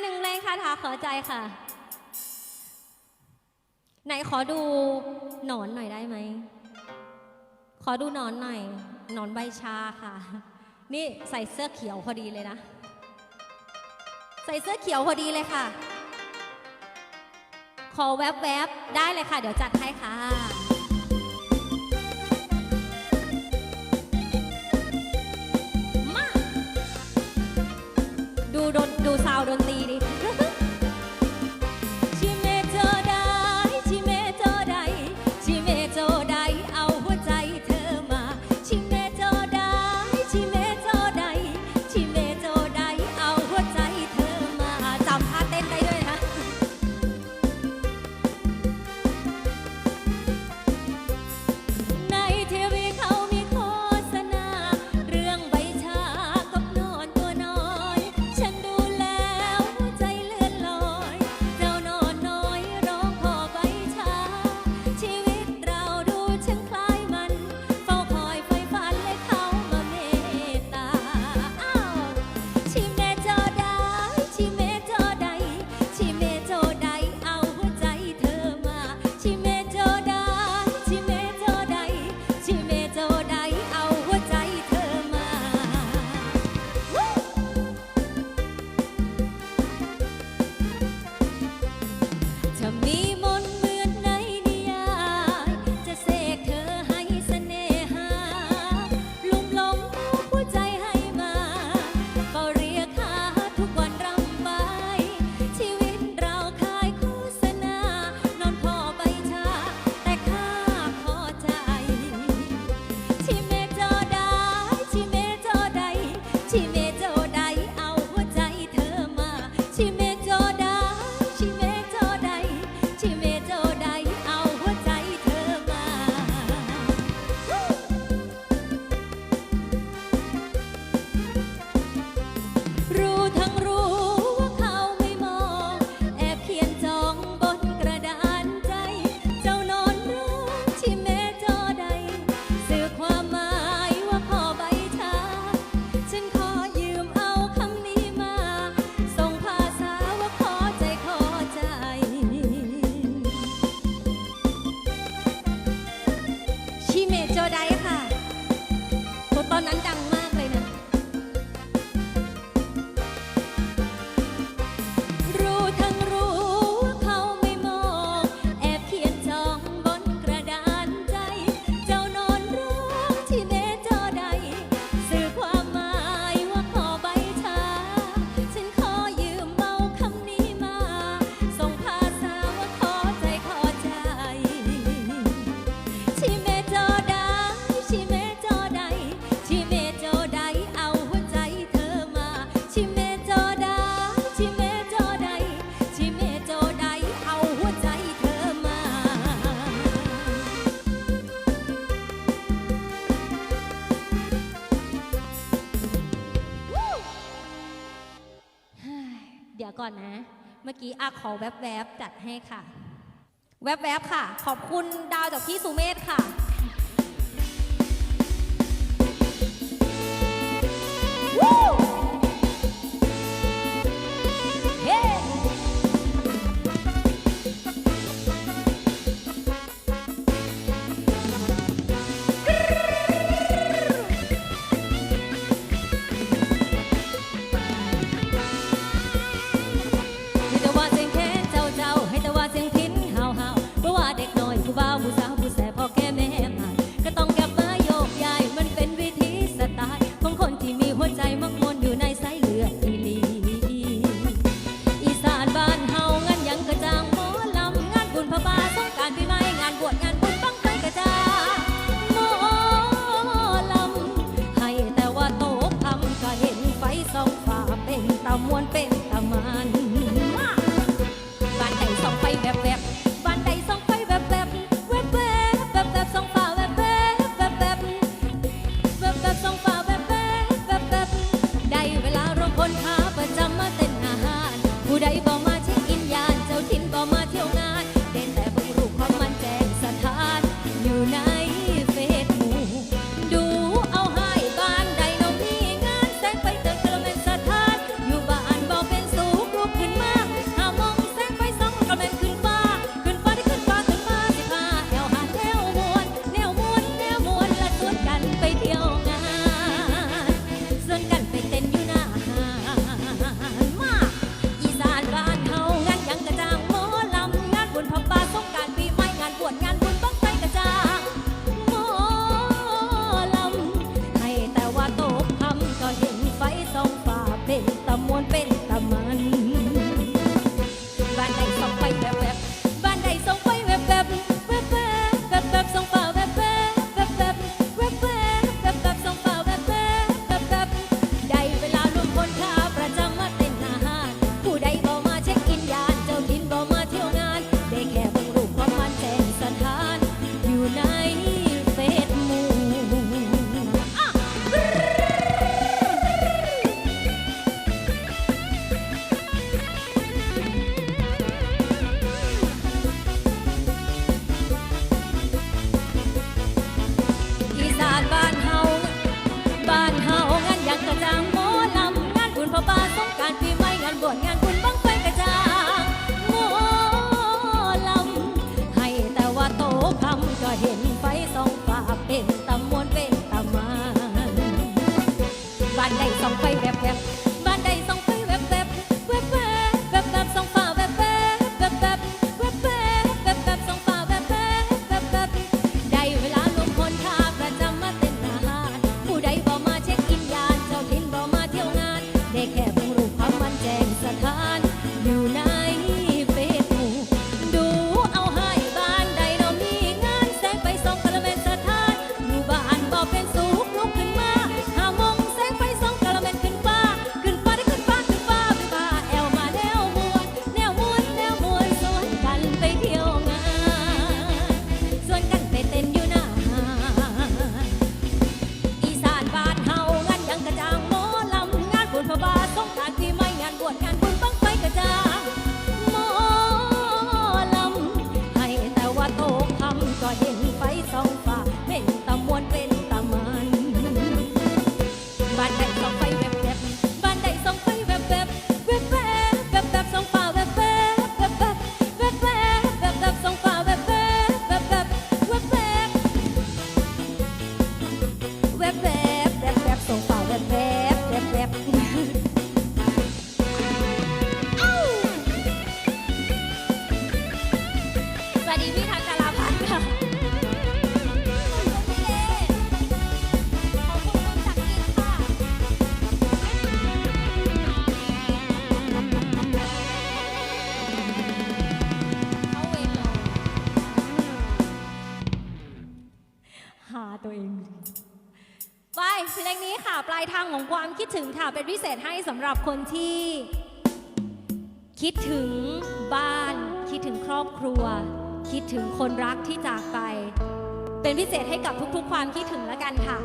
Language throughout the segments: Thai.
หนึ่งเพลยคาถาขอใจค่ะ ไหนขอดูหนอนหน่อยได้ไหม ขอดูหนอนหน่อย หนอนใบชาค่ะ นี่ใส่เสื้อเขียวพอดีเลยนะ ใส่เสื้อเขียวพอดีเลยค่ะ ขอแวบๆ ได้เลยค่ะ เดี๋ยวจัดให้ค่ะ ก่อนนะ เมื่อกี้อาขอแวบๆจัดให้ค่ะ แวบๆค่ะ ขอบคุณดาวจากพี่สุเมธค่ะ Woo! 爽快 phê. ค่ะ เป็นพิเศษให้สำหรับคนที่ คิดถึงบ้าน คิดถึงครอบครัว คิดถึงคนรักที่จากไป เป็นพิเศษให้กับทุกๆ ความคิดถึงแล้วกันค่ะ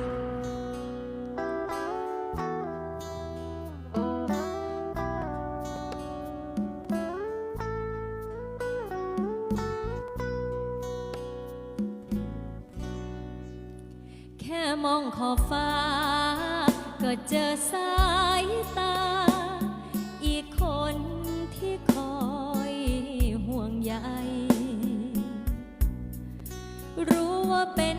แค่มองขอบฟ้า เจอสายตา อีกคนที่คอยห่วงใยรู้ว่าเป็น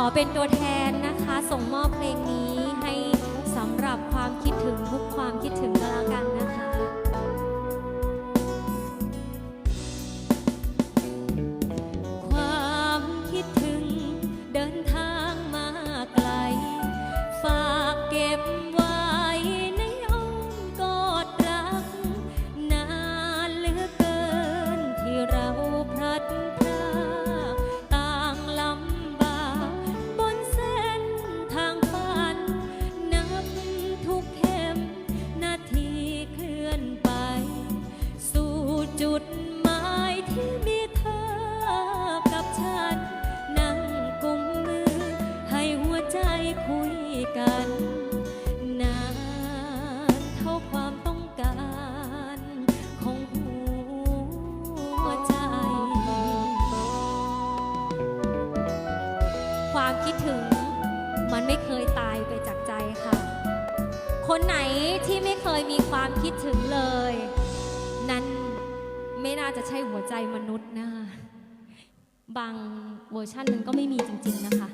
ขอเป็นตัวแทนนะคะ ส่งมอบเพลงนี้ให้สำหรับความคิดถึงทุกความคิดถึงก็แล้วกันนะคะ chút ใจมนุษย์นะคะบางเวอร์ชันมันก็ไม่มีจริง ๆ นะคะ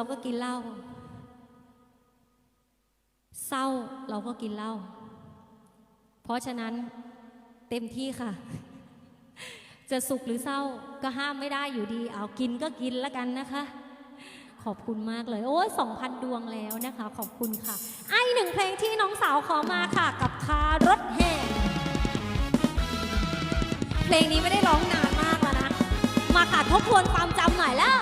เราก็กินเหล้า เศร้าเราก็กินเหล้า เพราะฉะนั้นเต็มที่ค่ะ จะสุขหรือเศร้าก็ห้ามไม่ได้อยู่ดี เอากินก็กินแล้วกันนะคะ ขอบคุณมากเลย โอ้ยสองพันดวงแล้วนะคะ ขอบคุณค่ะ ไอหนึ่งเพลงที่น้องสาวขอมาค่ะ กับคารถแห่เพลงนี้ไม่ได้ร้องนานมากแล้วนะ มาค่ะทบทวนความจำหน่อยแล้ว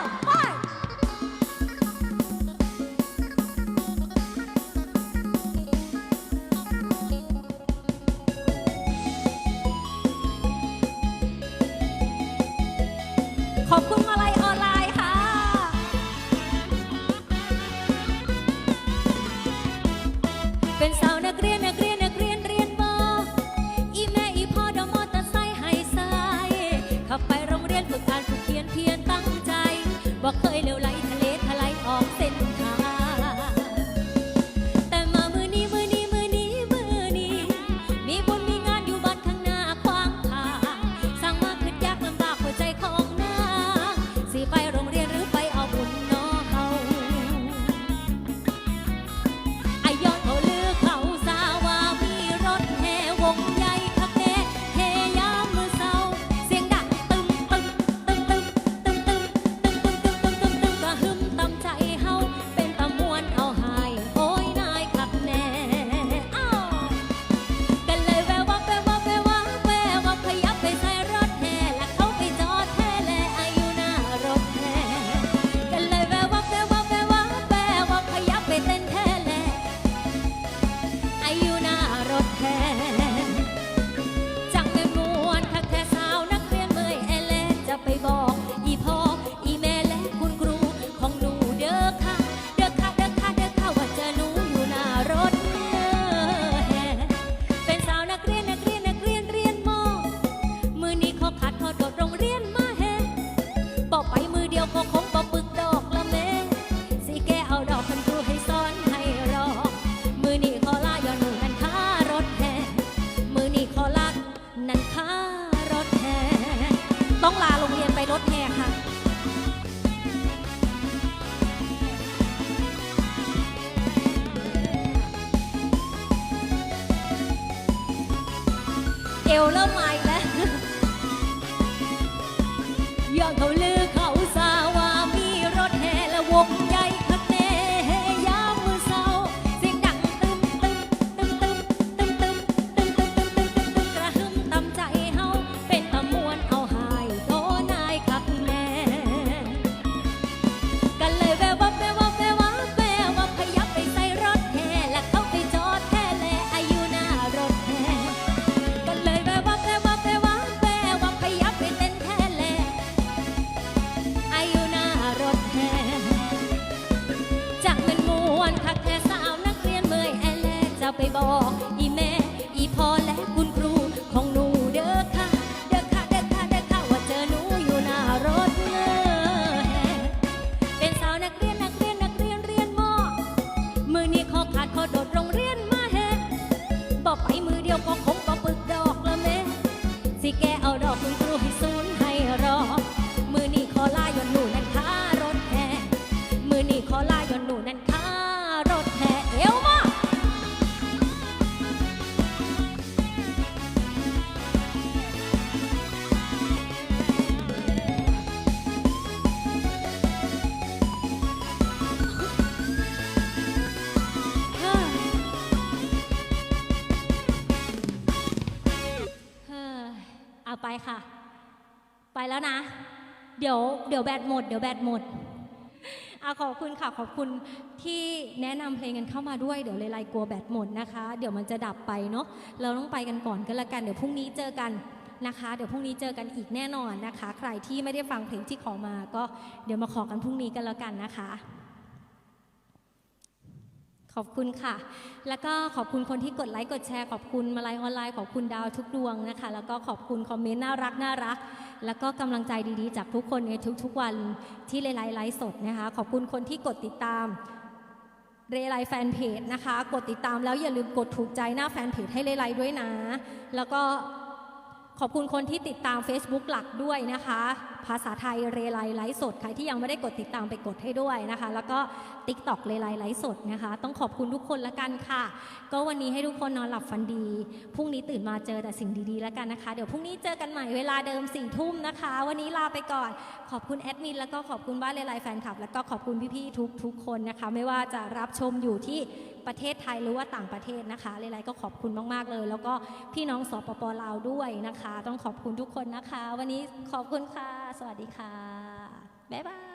เอวเริ่มมา ไปบอกอีแม่ แล้วนะ เดี๋ยวเดี๋ยวแบตหมด เดี๋ยวแบตหมดอาขอบคุณค่ะ ขอบคุณที่แนะนำเพลงกันเข้ามาด้วย เดี๋ยวเลยไลกลัวแบตหมดนะคะ เดี๋ยวมันจะดับไปเนาะ เราต้องไปกันก่อนก็แล้วกัน เดี๋ยวพรุ่งนี้เจอกันนะคะ เดี๋ยวพรุ่งนี้เจอกันอีกแน่นอนนะคะ ใครที่ไม่ได้ฟังเพลงที่ขอมาก็เดี๋ยวมาขอกันพรุ่งนี้กันแล้วกันนะคะ ขอบคุณค่ะ แล้วก็ขอบคุณคนที่กดไลค์กดแชร์ขอบคุณมาลัยออนไลน์ขอบคุณดาวทุกดวงนะคะ แล้วก็ขอบคุณคอมเมนต์น่ารักน่ารัก แล้วก็กำลังใจดีๆ จากทุกคนในทุกๆวันที่ไลฟ์ไลฟ์สดนะคะ ขอบคุณคนที่กดติดตามเรไลฟ์แฟนเพจนะคะ กดติดตามแล้วอย่าลืมกดถูกใจหน้าแฟนเพจให้เลไลฟ์ด้วยนะ แล้วก็ ขอบคุณคนที่ติดตาม Facebook หลักด้วยนะคะ ภาษาไทยเรไลไลฟ์สด ใครที่ยังไม่ได้กดติดตามไปกดให้ด้วยนะคะ แล้วก็ TikTok เรไลไลฟ์สดนะคะ ต้องขอบคุณทุกคนละกันค่ะ ก็วันนี้ให้ทุกคนนอนหลับฝันดี พรุ่งนี้ตื่นมาเจอแต่สิ่งดีๆแล้วกันนะคะ เดี๋ยวพรุ่งนี้เจอกันใหม่เวลาเดิมสี่ทุ่มนะคะ วันนี้ลาไปก่อน ขอบคุณแอดมินแล้วก็ขอบคุณบ้านเลไลแฟนคลับ แล้วก็ขอบคุณพี่ๆทุกๆคนนะคะ ไม่ว่าจะรับชมอยู่ที่ประเทศไทยหรือว่าต่างประเทศนะคะเลไลก็ขอบคุณมากๆเลย แล้วก็พี่น้องสปปลาวด้วยนะคะ ต้องขอบคุณทุกคนนะคะ วันนี้ขอบคุณค่ะ สวัสดีค่ะบ๊ายบาย